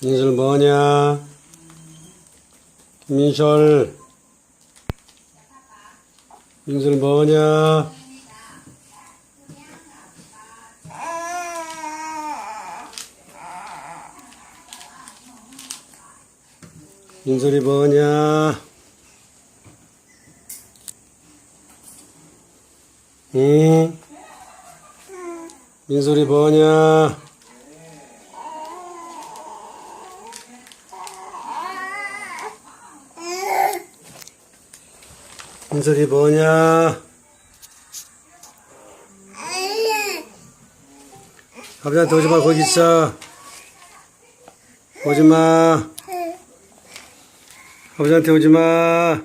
민설 뭐냐? 민설. 민설 뭐냐? 민설이 뭐냐? 응? 민설이 뭐냐? 민설이 뭐냐? 아버지한테 오지 마, 거기 있어. 오지 마. 아버지한테 오지 마.